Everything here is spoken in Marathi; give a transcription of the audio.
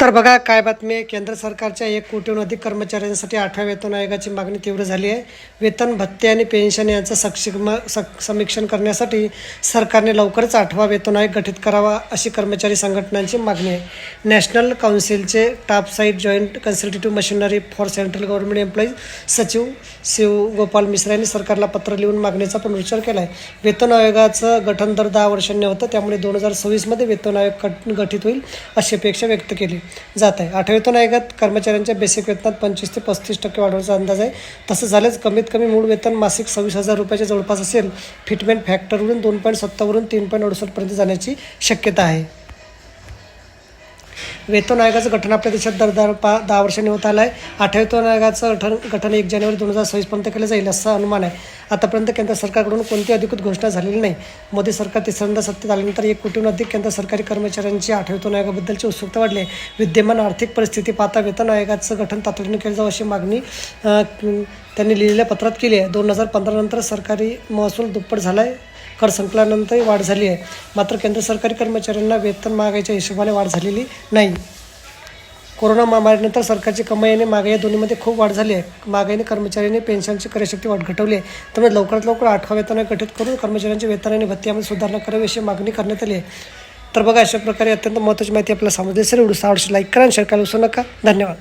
तर बघा काय बातमी आहे. केंद्र सरकारच्या एक कोटीहून अधिक कर्मचाऱ्यांसाठी आठव्या वेतन आयोगाची मागणी तीव्र झाली आहे. वेतन भत्ते आणि पेन्शन यांचं सक्षम समीक्षण करण्यासाठी सरकारने लवकरच आठवा वेतन आयोग गठीत करावा अशी कर्मचारी संघटनांची मागणी आहे. National काउन्सिलचे topside joint consultative machinery for central government employees सचिव शिव गोपाल मिश्रा यांनी सरकारला पत्र लिहून मागणीचा पुनरुच्चार केला आहे वेतन आयोगाचं गठन दर दहा वर्षांनी होतं त्यामुळे दोन हजार सव्वीसमध्ये वेतन आयोग गठीत होईल अशी अपेक्षा व्यक्त केली. जात आहे. आठव्या आयोगात कर्मचाऱ्यांच्या बेसिक वेतनात पंचवीस ते पस्तीस टक्के वाढवण्याचा अंदाज आहे. तसं झाल्यास कमीत कमी मूळ वेतन मासिक सव्वीस हजार रुपयाच्या जवळपास असेल. फिटमेंट फॅक्टरवरून दोन पॉईंट सत्तावरून तीन पॉईंट अडुसष्टपर्यंत जाण्याची शक्यता आहे. वेतन आयोगाचं गठन आपल्या देशात दर दर पा दहा वर्षांनी होत आलं आहे आठव्या वेतन आयोगाचं गठन गठन एक जानेवारी दोन हजार सव्वीसपर्यंत केलं जाईल असा अनुमान आहे. आतापर्यंत केंद्र सरकारकडून कोणती अधिकृत घोषणा झालेली नाही. मोदी सरकार तिसऱ्यांदा सत्तेत आल्यानंतर एक कोटीहून अधिक केंद्र सरकारी कर्मचाऱ्यांची आठव्या वेतन आयोगाबद्दलची उत्सुकता वाढली आहे. विद्यमान आर्थिक परिस्थिती पाहता वेतन आयोगाचं गठन तातडीने केलं जावं अशी मागणी त्यांनी लिहिलेल्या पत्रात केली आहे. दोन हजार पंधरानंतर सरकारी महसूल दुप्पट झाला आहे कर संकलनानंतरही वाढ झाली आहे. मात्र केंद्र सरकारी कर्मचाऱ्यांना वेतन महागाईच्या हिशोबाने वाढ झालेली नाही. कोरोना महामारीनंतर सरकारची कमाई आणि महागाई या दोन्हीमध्ये खूप वाढ झाली आहे. महागाईने कर्मचाऱ्यांनी पेन्शनची क्रयशक्ती वाढ घटवली आहे. त्यामुळे लवकरात लवकर आठवा वेतन गठीत करून कर्मचाऱ्यांचे वेतन आणि भत्त्यामध्ये सुधारणा करावी अशी मागणी करण्यात आली आहे. तर बघा अशा प्रकारे अत्यंत महत्त्वाची माहिती आपल्याला समजली असेल व्हिडिओ आवडशी लाईक करा आणि शेअर करायला विसरू नका. धन्यवाद.